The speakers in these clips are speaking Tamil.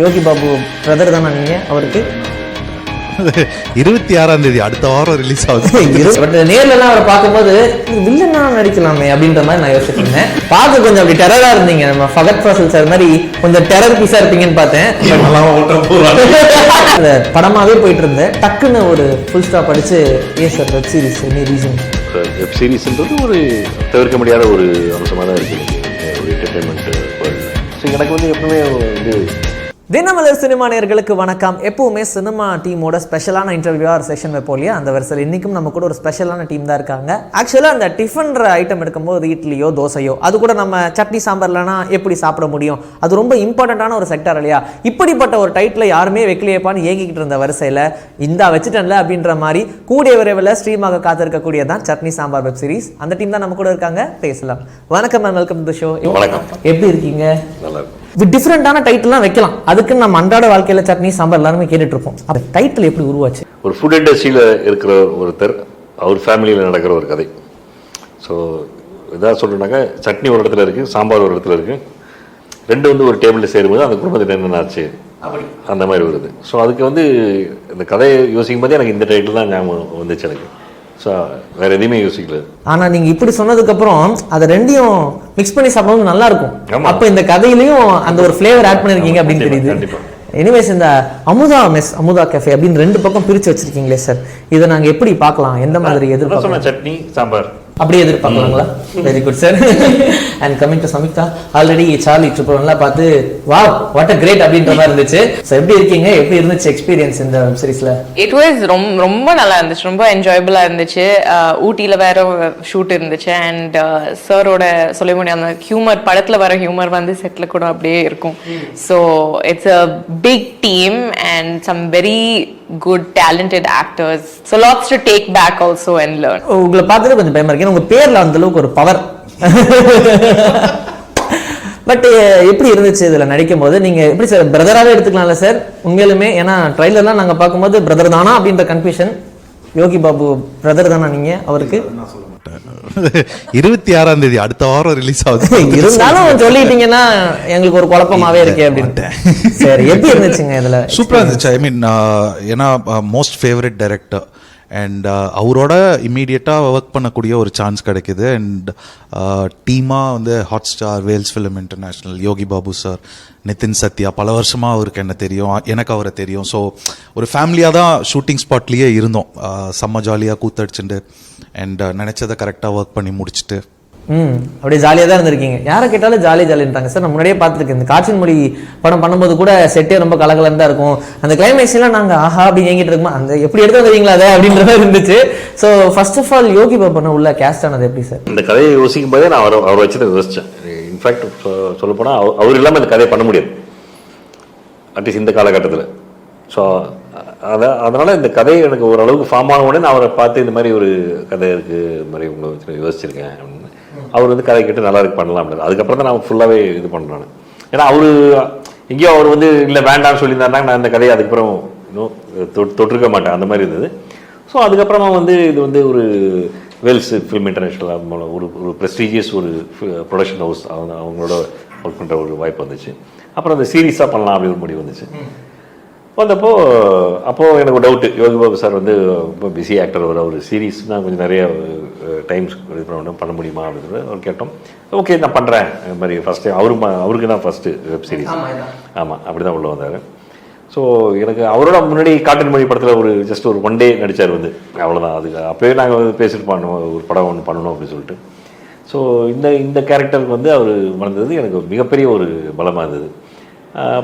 யோகி பாபு பிரதர் தானே நீங்க? அவருக்கு? இருபத்தி ஆறாம் தேதி அடுத்த வாரம் ரிலீஸ் ஆகுது. பட் நேர்லலாம் அவரை பார்க்கும்போது வில்லனா நடிக்கலாமே அப்படின்ற மாதிரி நான் யோசிச்சுட்டு இருந்தேன். பார்க்க கொஞ்சம் அப்படி டெரரா இருந்தீங்க. நம்ம ஃபகத் ஃபாசில் சார் மாதிரி கொஞ்சம் டெரர் பீஸா இருப்பீங்கன்னு பார்த்தேன். அந்த படமாவே போயிட்டு இருந்தேன். டக்குன்னு ஒரு ஃபுல் ஸ்டாப் அடிச்சு ஏ sir web series any reason web சீரிஸ்ன்றது ஒரு தவிர்க்க முடியாத ஒரு அம்சமாக தான் இருக்குது ஒரு என்டர்டைன்மெண்ட் ஸோ எனக்கு வந்து எப்பவுமே இது தினமலர் சினிமா நேயர்களுக்கு வணக்கம். எப்பவுமே சினிமா டீமோட ஸ்பெஷலான இன்டர்வியூ ஆர் செஷன் வைப்போம் இல்லையா? அந்த வரிசையில் இன்னைக்கும் நம்ம கூட ஒரு ஸ்பெஷலான டீம் தான் இருக்காங்க. ஆக்சுவலாக அந்த டிஃபன்ற ஐட்டம் எடுக்கும்போது இட்லியோ தோசையோ அது கூட நம்ம சட்னி சாம்பார்லனா எப்படி சாப்பிட முடியும்? அது ரொம்ப இம்பார்ட்டண்ட்டான ஒரு செக்டர் இல்லையா? இப்படிப்பட்ட ஒரு டைட்டில் யாருமே வைக்கலையேப்பான்னு ஏங்கிக்கிட்டு இருந்த வரிசையில் இந்தா வச்சுட்டேன்ல அப்படின்ற மாதிரி கூடிய விரைவில் ஸ்ட்ரீமாக காத்திருக்கக்கூடியதான் சட்னி சாம்பார் வெப் சீரிஸ் அந்த டீம் தான் நம்ம கூட இருக்காங்க. பேசலாம். வணக்கம் மேம் வெல்கம் டு ஷோ. எப்படி இருக்கீங்க? நல்லா இருக்கும். டிஃப்ரெண்டான டைட்டில்லாம் வைக்கலாம். அதுக்கு நம்ம அன்றாட வாழ்க்கையில சட்னி சாம்பார் எல்லாருமே கேட்டுட்டு இருப்போம் அந்த டைட்டில் எப்படி உருவாச்சு? ஒரு ஃபுட் இண்டஸ்ட்ரியில் இருக்கிற ஒருத்தர் அவர் ஃபேமிலியில் நடக்கிற ஒரு கதை. ஸோ இதாக சொல்கிறேன்னாக்கா சட்னி ஒரு இடத்துல இருக்குது சாம்பார் ஒரு இடத்துல இருக்குது ரெண்டு வந்து ஒரு டேபிளில் சேரும்போது அந்த குடும்பத்தில் என்னென்ன ஆச்சு? அந்த மாதிரி வருது. ஸோ அதுக்கு வந்து இந்த கதையை யோசிக்கும் போதே எனக்கு இந்த டைட்டில் தான் ஞாபகம் வந்துச்சு எனக்கு. ஸோ வேறு எதையுமே யோசிக்கல. ஆனா நீங்க இப்படி சொன்னதுக்கு அப்புறம் அதை ரெண்டையும் மிக்ஸ் பண்ணி சாப்பிடும்போது நல்லா இருக்கும். அப்ப இந்த கதையிலயும் அந்த ஒரு ஃபிளேவர் ஆட் பண்ணிருக்கீங்க அப்படின்னு தெரியுது. கண்டிப்பா. எனிவேஸ் இந்த அமுதா மெஸ் அமுதா கேஃபே அப்படின்னு ரெண்டு பக்கம் பிரிச்சு வச்சிருக்கீங்களே சார் இதை நாங்க எப்படி பார்க்கலாம்? எந்த மாதிரி எதிர்பார்க்கலாம் சட்னி சாம்பார். அப்படியே எதிர்பார்க்கலாங்களா very good sir and coming to Samiktha already Charlie ட்ரிபிள்லாம் பார்த்து வா வாட் அ கிரேட் அப்படின்ற மாதிரி இருந்துச்சு. ஸோ எப்படி இருக்கீங்க? எப்படி இருந்துச்சு எக்ஸ்பீரியன்ஸ் இந்த வெப் சீரிஸ்ல இட் வாஸ் ரொம்ப ரொம்ப நல்லா இருந்துச்சு. ரொம்ப என்ஜாயபிளா இருந்துச்சு. ஊட்டியில வேற ஷூட் இருந்துச்சு. அண்ட் சாரோட சொல்ல முடியும் அந்த ஹியூமர் படத்துல வர ஹியூமர் வந்து செட்ல கூட அப்படியே இருக்கும். So it's a big team and some very good talented actors so lots to take back also and learn உங்களை பார்த்துட்டு கொஞ்சம் பயமா இருக்கு. ஏன்னா உங்க பேர்ல அந்த அளவுக்கு ஒரு பவர் பட் எப்படி இருந்துச்சு இதுல நடிக்கும் போது நீங்க எப்படி சார் பிரதராவே எடுத்துக்கலாம்ல சார் உண்மையிலுமே ஏன்னா ட்ரைலர்லாம் நாங்க பார்க்கும்போது பிரதர் தானா அப்படின்ற கன்ஃபியூஷன் யோகி பாபு பிரதர் தானா நீங்க அவருக்கு? இருபத்தி ஆறாம் தேதி அடுத்த வாரம் ரிலீஸ் ஆகுது. இருந்தாலும் சொல்லிட்டீங்கன்னா எங்களுக்கு ஒரு குழப்பமாவே இருக்கே அப்படின்ட்டு சரி எப்படி இருந்துச்சுங்க இதுல? சூப்பராக இருந்துச்சு. ஐ மீன் ஏன்னா most favourite director and uh, அவரோட இம்மீடியட்டாக ஒர்க் பண்ணக்கூடிய ஒரு சான்ஸ் கிடைக்குது. அண்ட் டீமாக uh, வந்து Hotstar Vels film international Yogi Babu sir Nithin Sathya பல வருஷமாக அவருக்கு என்ன தெரியும் எனக்கு அவரை தெரியும். ஸோ ஒரு ஃபேமிலியாக தான் ஷூட்டிங் ஸ்பாட்லேயே இருந்தோம். Uh, செம்ம ஜாலியாக கூத்தடிச்சுட்டு அண்ட் நினச்சதை கரெக்டாக ஒர்க் பண்ணி முடிச்சுட்டு ம். அப்படியே ஜாலியாக தான் இருந்திருக்கீங்க. யாரை கேட்டாலும் ஜாலி ஜாலின்றாங்க சார் நான் முன்னாடியே பார்த்துருக்கேன். இந்த காற்றின் மொழி படம் பண்ணும்போது கூட செட்டே ரொம்ப கலகலன்னு தான் இருக்கும். அந்த கிளைமேக்ஸ்லாம் நாங்கள் ஆஹா அப்படி ஏங்கிட்டு இருக்கோம்? அந்த எப்படி எடுத்து வந்துறீங்களா அதை? அப்படின்ற மாதிரி இருந்துச்சு. So first of all Yogi பாபனை உள்ள கேஸ்ட் ஆனது எப்படி சார்? இந்த கதையை யோசிக்கும் போதே நான் அவரை அவரை வச்சு தான் யோசித்தேன் இன்ஃபேக்ட் சொல்ல போனால் அவர் இல்லாமல் இந்த கதையை பண்ண முடியாது. அட்லீஸ்ட் இந்த காலகட்டத்தில். ஸோ அதை அதனால் இந்த கதை எனக்கு ஓரளவுக்கு ஃபார்ம் ஆன உடனே நான் அவரை பார்த்து இந்த மாதிரி ஒரு கதை இருக்குது மாதிரி உங்களை யோசிச்சிருக்கேன் அப்படின்னு அவர் வந்து கதை கேட்டு நல்லா இருக்கு பண்ணலாம் அப்படின்னு அதுக்கப்புறம் தான் நான் ஃபுல்லாகவே இது பண்ணுறேன் ஏன்னா அவர் எங்கேயோ அவர் வந்து இல்லை வேண்டாம்னு சொல்லியிருந்தாருன்னா நான் இந்த கதையை அதுக்கப்புறம் இன்னும் தொட் தொட்டிருக்க மாட்டேன். அந்த மாதிரி இருந்தது. ஸோ அதுக்கப்புறமா வந்து இது வந்து ஒரு வெல்ஸ் ஃபிலிம் இன்டர்நேஷ்னல் ஒரு ஒரு ப்ரெஸ்டீஜியஸ் ஒரு uh, ப்ரொடக்ஷன் ஹவுஸ் அவங்க அவங்களோட ஒர்க் பண்ணுற ஒரு வாய்ப்பு வந்துச்சு. அப்புறம் அந்த சீரியஸாக பண்ணலாம் அப்படி ஒரு முடிவு வந்துச்சு. வந்தப்போ அப்போது எனக்கு டவுட்டு யோகி பாபு சார் வந்து ரொம்ப பிஸி ஆக்டர் அவர் அவர் சீரீஸ்னால் கொஞ்சம் நிறைய டைம்ஸ் இது பண்ண பண்ண முடியுமா அப்படின்னு அவர் கேட்டோம். ஓகே நான் பண்ணுறேன் இது மாதிரி ஃபஸ்ட்டு அவரு ம- அவருக்கு தான் ஃபஸ்ட்டு வெப் சீரிஸ் ஆமாம் அப்படி தான் உள்ள வந்தார். ஸோ எனக்கு அவரோட முன்னாடி காட்டன் மொழி படத்தில் ஒரு ஜஸ்ட் ஒரு ஒன் டே நடித்தார் வந்து. அவ்வளோதான் அதுக்கு அப்போயே நாங்கள் வந்து பேசிட்டு பண்ணோம். ஒரு படம் ஒன்று பண்ணணும் அப்படின்னு சொல்லிட்டு. ஸோ இந்த இந்த கேரக்டருக்கு வந்து அவர் வளர்ந்தது எனக்கு மிகப்பெரிய ஒரு பலமாக இருந்தது.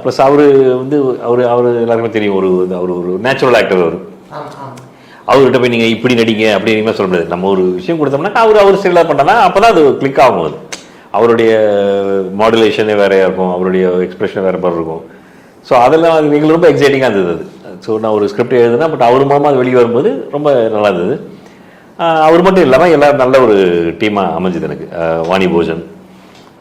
ப்ளஸ் அவர் வந்து அவர் அவர் எல்லாருக்குமே தெரியும் ஒரு அவர் ஒரு நேச்சுரல் ஆக்டர் அவர். அவர்கிட்ட போய் நீங்கள் இப்படி நடிங்க அப்படி நீங்க சொல்ல முடியாது. நம்ம ஒரு விஷயம் கொடுத்தோம்னா அவர் அவர் சரியாக பண்ணனா அப்போ தான் அது கிளிக் ஆகும் அது. அவருடைய மாடுலேஷனே வேறையா இருக்கும் அவருடைய எக்ஸ்பிரஷன் வேறு மாதிரி இருக்கும். ஸோ அதெல்லாம் எங்களுக்கு ரொம்ப எக்ஸைட்டிங்காக இருந்தது அது. ஸோ நான் ஒரு ஸ்கிரிப்ட் எழுதுனேன் பட் அவர் மூலமாக அது வெளியே வரும்போது ரொம்ப நல்லா இருந்தது. அவர் மட்டும் இல்லாமல் எல்லாரும் நல்ல ஒரு டீமாக அமைஞ்சுது எனக்கு. வாணி போஜன்.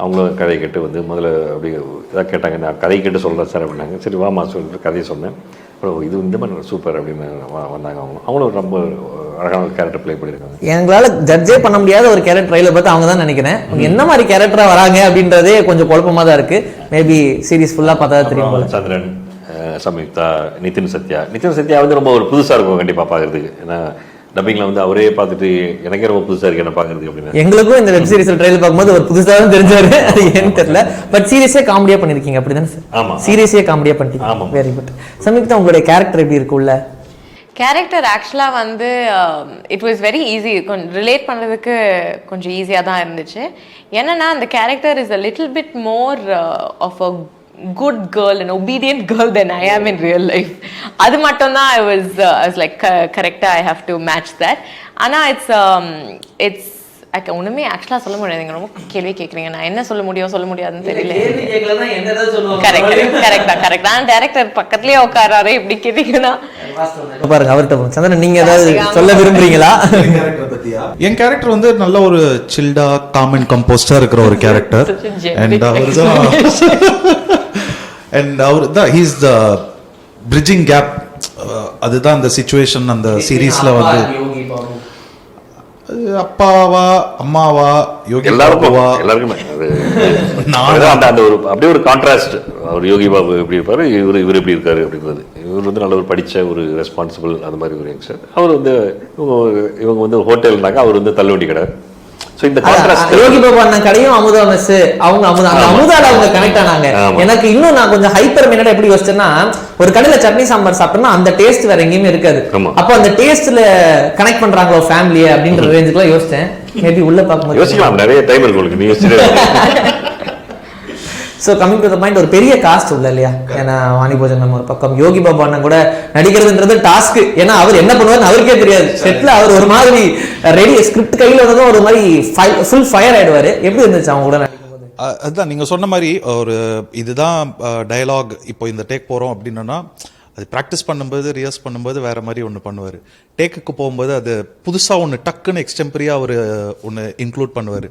அவங்களும் கதை கேட்டு வந்து முதல்ல அப்படி இதாக கேட்டாங்க நான் கதை கேட்டு சொல்கிறேன் சார் அப்படின்னாங்க. சரி வாமா சொல்லிட்டு கதையை சொன்னேன். அப்புறம் இது இந்த மாதிரி சூப்பர் அப்படின்னு வந்தாங்க அவங்க. அவங்களும் ரொம்ப அழகான ஒரு கேரக்டர் ப்ளே பண்ணியிருக்காங்க. எங்களால ஜட்ஜே பண்ண முடியாத ஒரு கேரக்டர் ட்ரைலர் பார்த்து அவங்க தான் நினைக்கிறேன். என்ன மாதிரி கேரக்டரா வராங்க அப்படின்றதே கொஞ்சம் குழப்பமா தான் இருக்கு. மேபி சீரிஸ் ஃபுல்லா பார்த்தா தெரியும்? சந்திரன் சம்யுக்தா நிதின் சத்யா. நிதின் சத்யா வந்து ரொம்ப ஒரு புதுசாக இருக்கும் கண்டிப்பாக பார்க்குறதுக்கு. ஏன்னா டப்பிங்கில் வந்து அவரே பார்த்துட்டு எனக்கே ரொம்ப புதுசாக இருக்கு என்ன பார்க்குறதுக்கு? அப்படின்னு. எங்களுக்கும் இந்த வெப் சீரிஸ் ட்ரைலர் பார்க்கும்போது ஒரு புதுசா தான் தெரிஞ்சாரு. அது ஏன்னு தெரியல. பட் சீரியஸே காமெடியா பண்ணிருக்கீங்க அப்படிதானே சார் ஆமா. சீரியஸே காமெடியா பண்ணிட்டீங்க. ஆமாம். வெரி குட் சம்யுக்தா உங்களுடைய கேரக்டர் எப்படி இருக்கு உள்ள கேரக்டர் ஆக்சுவலாக வந்து இட் வாஸ் வெரி ஈஸி கொஞ்சம் ரிலேட் பண்ணுறதுக்கு கொஞ்சம் ஈஸியாக தான் இருந்துச்சு. என்னன்னா அந்த character is a little bit more of a good girl and obedient girl then I am in real life அது மட்டும் தான் ஐ வாஸ் வாஸ் லைக் கரெக்டாக I have to match that ஆனால் இட்ஸ் இட்ஸ் ஒன்றுமே ஆக்சுவலாக சொல்ல முடியாது. நீங்க ரொம்ப கேள்வி கேட்குறீங்க நான் என்ன சொல்ல முடியும் சொல்ல முடியாதுன்னு தெரியல. கரெக்ட் கரெக்ட் தான் கரெக்ட் தான் டேரக்டர் பக்கத்துலயே உட்காராரு இப்படி கேட்டீங்கன்னா. பாருங்க அவர்கிட்ட போங்க. சந்திரன் நீங்க ஏதாவது சொல்ல விரும்புறீங்களா? என் கேரக்டர் வந்து நல்ல ஒரு சில்டா காம் அண்ட் கம்போஸ்டா இருக்கிற ஒரு கேரக்டர் அண்ட் அவர் தான் அண்ட் அவர் தான் ஹீஸ் த பிரிட்ஜிங் கேப் அதுதான் அந்த சுச்சுவேஷன் அந்த சீரீஸ்ல வந்து அது அப்பாவா அம்மாவா யோகி எல்லாருக்கும் பாபுவா? எல்லாருக்குமே. அது அந்த அந்த ஒரு அப்படியே ஒரு கான்ட்ராஸ்ட் அவர் யோகி பாபு எப்படி இருப்பாரு இவர் இவர் எப்படி இருக்காரு அப்படின்றது இவர் வந்து நல்ல ஒரு படிச்ச ஒரு ரெஸ்பான்சிபிள் அந்த மாதிரி ஒரு யங்ஸ்டர் அவர் வந்து இவங்க இவங்க வந்து ஹோட்டல்னாக்கா அவர் வந்து தள்ளுவண்டி கடை. யோகி பாபா அண்ணன் கடையும் அமுதா மெஸ் அவங்க அமுதா அந்த. அமுதால அவங்க கனெக்ட் ஆனாங்க. எனக்கு இன்னும் நான் கொஞ்சம் ஹைப்பர் மின்னட் எப்படி யோசிச்சேன்னா ஒரு கடையில சட்னி சாம்பார் சாப்பிட்டோம்னா அந்த டேஸ்ட் வேற எங்கேயுமே இருக்காது. அப்போ அந்த டேஸ்ட்ல கனெக்ட் பண்றாங்களோ ஃபேமிலியை அப்படின்ற ரேஞ்சுக்குலாம் யோசிச்சேன் மேபி உள்ள பார்க்கும்போது யோசிக்கலாம் நிறைய டைம் இருக்கு உங்களுக்கு நீ so coming to the point ஒரு பெரிய காஸ்ட் உள்ள இல்லையா? ஏன்னா வாணி போஜன் நம்ம ஒரு பக்கம் யோகி பாபா அண்ணன் கூட நடிக்கிறதுன்றது டாஸ்க் ஏன்னா அவர் என்ன பண்ணுவாருன்னு அவருக்கே தெரியாது. செட்ல அவர் ஒரு மாதிரி ரெடி ஸ்கிரிப்ட் கையில வந்ததும் ஒரு மாதிரி ஃபுல் ஃபயர் ஆயிடுவாரு. எப்படி இருந்துச்சு அவங்க கூட அதுதான் நீங்க சொன்ன மாதிரி ஒரு இதுதான் டயலாக் இப்போ இந்த டேக் போறோம் அப்படின்னா அது ப்ராக்டிஸ் பண்ணும்போது ரிஹர்ஸ் பண்ணும்போது வேற மாதிரி ஒன்று பண்ணுவார். டேக்குக்கு போகும்போது அது புதுசாக ஒன்று டக்குன்னு எக்ஸ்டெம்பரியாக ஒரு ஒன்று இன்க்ளூட் பண்ணுவார்.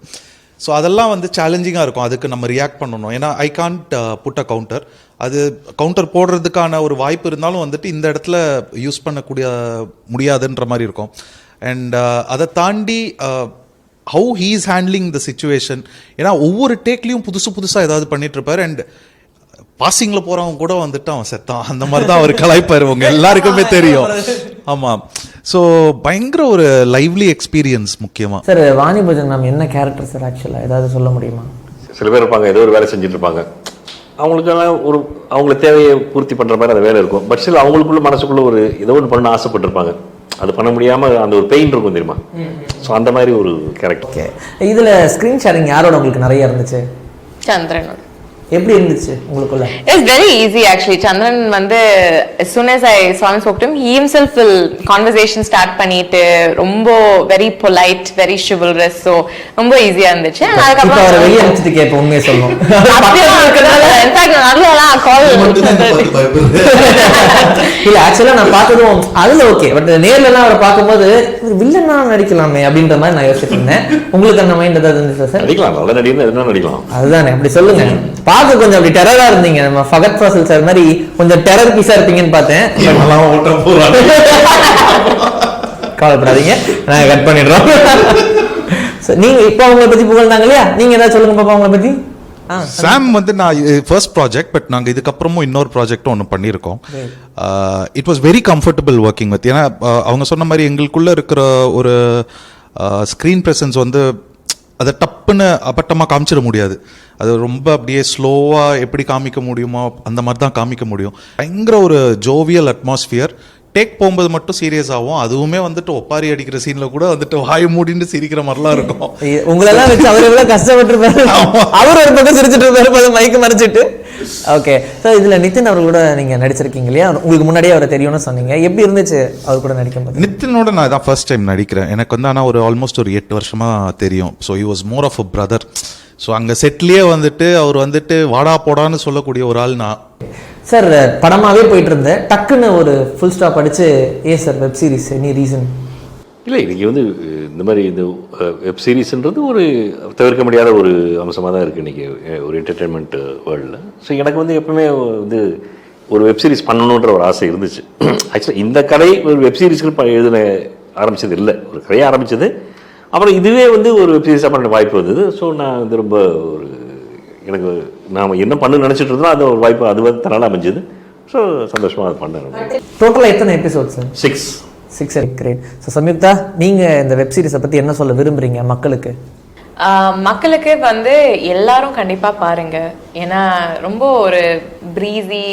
ஸோ அதெல்லாம் வந்து சேலஞ்சிங்காக இருக்கும். அதுக்கு நம்ம ரியாக்ட் பண்ணணும். ஏன்னா I can't put a counter அது கவுண்டர் போடுறதுக்கான ஒரு வாய்ப்பு இருந்தாலும் வந்துட்டு இந்த இடத்துல யூஸ் பண்ணக்கூடிய முடியாதுன்ற மாதிரி இருக்கும். அண்ட் uh, அதை தாண்டி how he is handling the situation ஏன்னா ஒவ்வொரு டேக்லேயும் புதுசு புதுசாக ஏதாவது பண்ணிட்டு அண்ட் பாசிங்கில் போகிறவங்க கூட வந்துட்டு அவன் செத்தான். அந்த மாதிரி தான் அவர் கலாய்ப்பார். உங்க எல்லாருக்குமே தெரியும். ஆமாம் ஸோ பயங்கர ஒரு லைவ்லி எக்ஸ்பீரியன்ஸ் முக்கியமாக சார் வாணி போஜன் மேம் என்ன கேரக்டர் சார் ஆக்சுவலா ஏதாவது சொல்ல முடியுமா? சில பேர் இருப்பாங்க ஏதோ ஒரு வேலை செஞ்சுட்டு இருப்பாங்க அவங்களுக்கெல்லாம் ஒரு அவங்களுக்கு தேவையை பூர்த்தி பண்ற மாதிரி அந்த வேலை இருக்கும். பட் சில அவங்களுக்குள்ள மனசுக்குள்ள ஒரு ஏதோ ஒன்று பண்ண ஆசைப்பட்டிருப்பாங்க. அது பண்ண முடியாம அந்த ஒரு பெயின் இருக்கும் தெரியுமா? ஸோ அந்த மாதிரி ஒரு கேரக்டர் ஓகே இதுல ஸ்கிரீன் ஷேரிங் யாரோட உங்களுக்கு நிறைய இருந்துச்சு? சந்திரன் எப்படி இருந்துச்சு உங்களுக்குள்ள? It's very easy actually Chandran வந்து him spoke to him, he himself will conversation start பண்ணிட்டு ரொம்ப very polite very chivalrous. So ரொம்ப ஈஸியா இருந்துச்சு. அவரை வெளியே அதுக்கப்புறம் அனுப்பிச்சிட்டு கேட்ப உண்மையை call இல்ல ஆக்சுவலா நான் பார்த்ததும் அதுல ஓகே பட் நேர்ல எல்லாம் அவரை பார்க்கும்போது வில்லனா நடிக்கலாமே அப்படின்ற மாதிரி நான் யோசிச்சுட்டு இருந்தேன். உங்களுக்கு அந்த மைண்ட் ஏதாவது இருந்துச்சா சார் நடிக்கலாம் நல்ல நடிகர் எதுனா நடிக்கலாம். அதுதானே அப்படி சொல்லுங்க. பார்க்க கொஞ்சம் அப்படி டெரரா இருந்தீங்க. நம்ம ஃபகத் ஃபாசில் சார் மாதிரி கொஞ்சம் டெரர் பீஸா இருப்பீங்கன்னு பார்த்தேன். கவலைப்படாதீங்க. நாங்க கட் பண்ணிடுறோம் நீங்க இப்போ அவங்கள பத்தி புகழ்ந்தாங்க இல்லையா? நீங்க ஏதாவது சொல்லுங்க பாப்பா அவங்கள பத்தி. சாம் வந்து நான் ஃபர்ஸ்ட் ப்ராஜெக்ட் பட் நாங்கள் இதுக்கப்புறமும் இன்னொரு ப்ராஜெக்டும் ஒன்று பண்ணியிருக்கோம். It was very comfortable working with ஏன்னா அவங்க சொன்ன மாதிரி எங்களுக்குள்ள இருக்கிற ஒரு ஸ்க்ரீன் ப்ரெசன்ஸ் வந்து அதை டப்புன்னு அப்பட்டமாக காமிச்சிட முடியாது. அது ரொம்ப அப்படியே ஸ்லோவாக எப்படி காமிக்க முடியுமோ அந்த மாதிரி தான் காமிக்க முடியும். பயங்கர ஒரு ஜோவியல் அட்மாஸ்பியர் டேக் போகும்போது மட்டும் சீரியஸ் ஆகும். அதுவுமே வந்துட்டு ஒப்பாரி அடிக்கிற சீனில் கூட வந்துட்டு வாய் மூடின்னு சிரிக்கிற மாதிரிலாம் இருக்கும். உங்களெல்லாம் வச்சு அவர் எவ்வளவு கஷ்டப்பட்டிருப்பாரு. அவர் ஒரு பக்கம் சிரிச்சிட்டு இருப்பாரு மைக்கு மறைச்சிட்டு. ஓகே சார் இதுல நிதின் அவர்களோட நீங்க நடிச்சிருக்கீங்க இல்லையா? உங்களுக்கு முன்னாடியே அவரை தெரியும்னு சொன்னீங்க. எப்படி இருந்துச்சு அவர் கூட நடிக்கும்போது? நித்தினோட நான் இதான் ஃபர்ஸ்ட் டைம் நடிக்கிறேன். எனக்கு வந்து ஆனால் ஒரு ஆல்மோஸ்ட் ஒரு எட்டு வருஷமா தெரியும். So he was more of a brother so அங்கே செட்லேயே வந்துட்டு அவர் வந்துட்டு வாடா போடான்னு சொல்லக்கூடிய ஒரு ஆள் நான் சார் படமாவே போயிட்டு இருந்தேன் டக்குன்னு ஒரு ஃபுல் ஸ்டாப் அடிச்சு ஏன் sir web series any reason இல்லை இன்னைக்கு வந்து இந்த மாதிரி இந்த வெப் சீரிஸ்ன்றது ஒரு தவிர்க்க முடியாத ஒரு அம்சமாக தான் இருக்குது இன்றைக்கி ஒரு என்டர்டெயின்மெண்ட் வேர்ல்டில் ஸோ எனக்கு வந்து எப்பவுமே வந்து ஒரு வெப் சீரிஸ் பண்ணணுன்ற ஒரு ஆசை இருந்துச்சு. ஆக்சுவலாக இந்த கதை ஒரு வெப் சீரிஸ்க்கு எழுதின ஆரம்பிச்சது இல்லை. ஒரு கதையை ஆரம்பிச்சது அப்புறம் இதுவே வந்து ஒரு வெப் சீரிஸாக பண்ண வாய்ப்பு வந்தது. ஸோ நான் வந்து ரொம்ப ஒரு எனக்கு நாம் என்ன பண்ண நினச்சிட்டு இருந்தோம் அது ஒரு வாய்ப்பு அது வந்து தன்னால் அமைஞ்சது. ஸோ சந்தோஷமாக அது பண்ணேன் டோட்டலாக எத்தனை episodes six six great so Samyuktha நீங்கள் இந்த வெப் சீரிஸை பற்றி என்ன சொல்ல விரும்புறீங்க மக்களுக்கு? மக்களுக்கு வந்து எல்லாரும் கண்டிப்பா பாருங்க. ஏன்னா ரொம்ப ஒரு ப்ரீஸி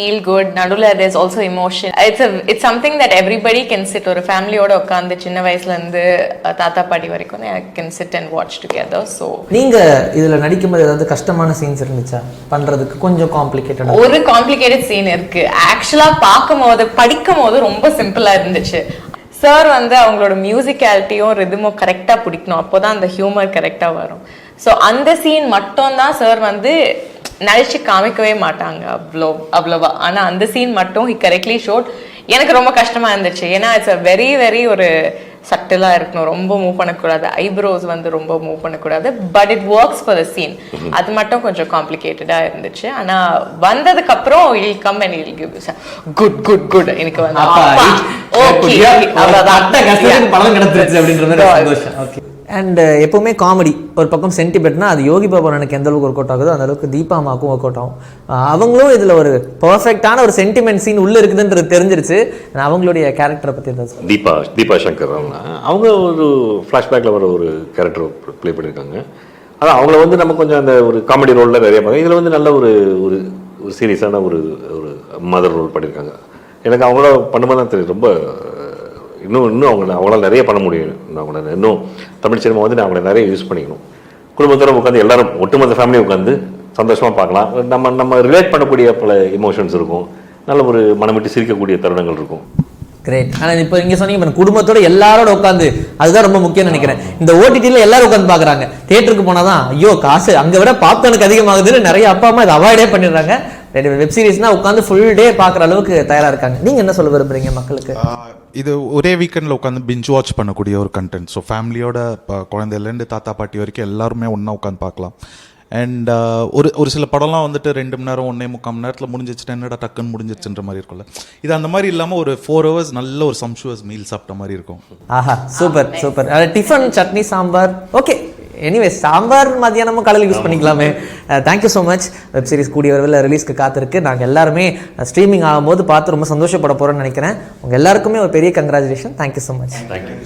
ஃபீல் குட் நடுவில் there's also emotion it's it's something that everybody can sit ஒரு ஃபேமிலியோட உட்காந்து சின்ன வயசுல இருந்து அஹ், தாத்தா பாட்டி வரைக்கும் can sit and watch together so நீங்கள் இதில் நடிக்கும்போது ஏதாவது கஷ்டமான சீன்ஸ் இருந்துச்சா? பண்ணுறதுக்கு கொஞ்சம் காம்ப்ளிகேட்டடாக ஒரு காம்ப்ளிகேட்டட் சீன் இருக்கு. ஆக்சுவலா பார்க்கும் போது படிக்கும் போது ரொம்ப சிம்பிளா இருந்துச்சு. சார் வந்து அவங்களோட மியூசிக்காலிட்டியும் ரிதமும் கரெக்டா பிடிக்கணும். அப்போதான் அந்த ஹியூமர் கரெக்டா வரும். ஸோ அந்த சீன் மட்டும் தான் சார் வந்து நடிச்சு காமிக்கவே மாட்டாங்க அவ்வளோ அவ்வளோவா. ஆனா அந்த சீன் மட்டும் ஹி கரெக்ட்லி ஷோட் எனக்கு ரொம்ப கஷ்டமா இருந்துச்சு. ஏன்னா இட்ஸ் அ வெரி வெரி ஒரு சட்டிலாக இருக்கணும். ரொம்ப மூவ் பண்ணக்கூடாது. ஐப்ரோஸ் வந்து ரொம்ப மூவ் பண்ணக்கூடாது. But it works for the scene அது மட்டும் கொஞ்சம் காம்ப்ளிகேட்டடாக இருந்துச்சு. ஆனா வந்ததுக்கு அப்புறம் I'll come and I'll give good good good எனக்கு வந்து ஓகே அண்டு uh, எப்போவுமே அண்ட் காமெடி ஒரு பக்கம் சென்டிமெண்ட்னா அது யோகி பாபா எனக்கு எந்த அளவுக்கு ஒர்க் அவுட் ஆகுதோ அந்த அளவுக்கு தீபா அம்மாவுக்கும் ஒர்க் அவுட் ஆகும் அவங்களும் இதில் ஒரு பர்ஃபெக்டான ஒரு சென்டிமெண்ட் சீன் உள்ளே இருக்குதுன்றது தெரிஞ்சிருச்சு. நான் அவங்களுடைய கேரக்டரை பற்றி தான் தீபா தீபா சங்கர் அவங்க அவங்க ஒரு ஃப்ளாஷ்பேக்கில் வர ஒரு கேரக்டர் ப்ளே பண்ணியிருக்காங்க அதான் அவங்கள வந்து நம்ம கொஞ்சம் அந்த ஒரு காமெடி ரோலில் நிறைய பார்க்க இதில் வந்து நல்ல ஒரு ஒரு ஒரு சீரியஸான ஒரு ஒரு மதர் ரோல் பண்ணியிருக்காங்க எனக்கு அவங்கள பண்ணும்போது தான் தெரியும் ரொம்ப இன்னும் இன்னும் அவங்கள அவங்களால நிறைய பண்ண முடியும் இன்னும் அவங்கள இன்னும் தமிழ் சினிமா வந்து நான் அவங்கள நிறைய யூஸ் பண்ணிக்கணும். குடும்பத்தோட உட்காந்து எல்லாரும் ஒட்டுமொத்த ஃபேமிலி உட்காந்து சந்தோஷமாக பார்க்கலாம். நம்ம நம்ம ரிலேட் பண்ணக்கூடிய பல இமோஷன்ஸ் இருக்கும். நல்ல ஒரு மனம் விட்டு சிரிக்கக்கூடிய தருணங்கள் இருக்கும். கிரேட் ஆனால் இப்போ நீங்க சொன்னீங்க பாருங்க, குடும்பத்தோட எல்லாரோட உட்காந்து அதுதான் ரொம்ப முக்கியம்னு நினைக்கிறேன். இந்த ஓடிடியில் எல்லாரும் உட்காந்து பார்க்குறாங்க. தேட்டருக்கு போனாதான் ஐயோ காசு. அங்கே விட பாப்கார்னுக்கு அதிகமாகுதுன்னு நிறைய அப்பா அம்மா இதை அவாய்டே பண்ணிடுறாங்க. வெப் சீரிஸ்னா உட்காந்து ஃபுல் டே பார்க்குற அளவுக்கு தயாரா இருக்காங்க. நீங்க என்ன சொல்ல விரும்புறீங்க மக்களுக்கு? இது ஒரே வீக்கெண்டில் உட்காந்து பிஞ்ச் வாட்ச் பண்ணக்கூடிய ஒரு கண்டென்ட் ஸோ ஃபேமிலியோட இப்போ குழந்தையிலேருந்து தாத்தா பாட்டி வரைக்கும் எல்லாருமே ஒன்றா உட்காந்து பார்க்கலாம். அண்ட் ஒரு ஒரு சில படம்லாம் வந்துட்டு ரெண்டு மணி நேரம் ஒன்றே முக்கால் மணி நேரத்தில் முடிஞ்சிச்சுட்டு என்னடா டக்குன்னு முடிஞ்சிச்சுன்ற மாதிரி இருக்கும்ல. இது அந்த மாதிரி இல்லாமல் ஒரு ஃபோர் ஹவர்ஸ் நல்ல ஒரு சம்ஷுவஸ் மீல் சாப்பிட்ட மாதிரி இருக்கும். ஆஹா super super tiffin chutney sambar. Okay anyway sambar மதியானமும் காலையில் use பண்ணிக்கலாமே. Thank you so much web series கூடிய விரைவில் ரிலீஸ்க்கு காத்திருக்கு. நாங்கள் எல்லாருமே ஸ்ட்ரீமிங் ஆகும்போது பார்த்து ரொம்ப சந்தோஷப்பட போகிறோம்னு நினைக்கிறேன். உங்கள் எல்லாருக்குமே ஒரு பெரிய congratulation thank you so much thank you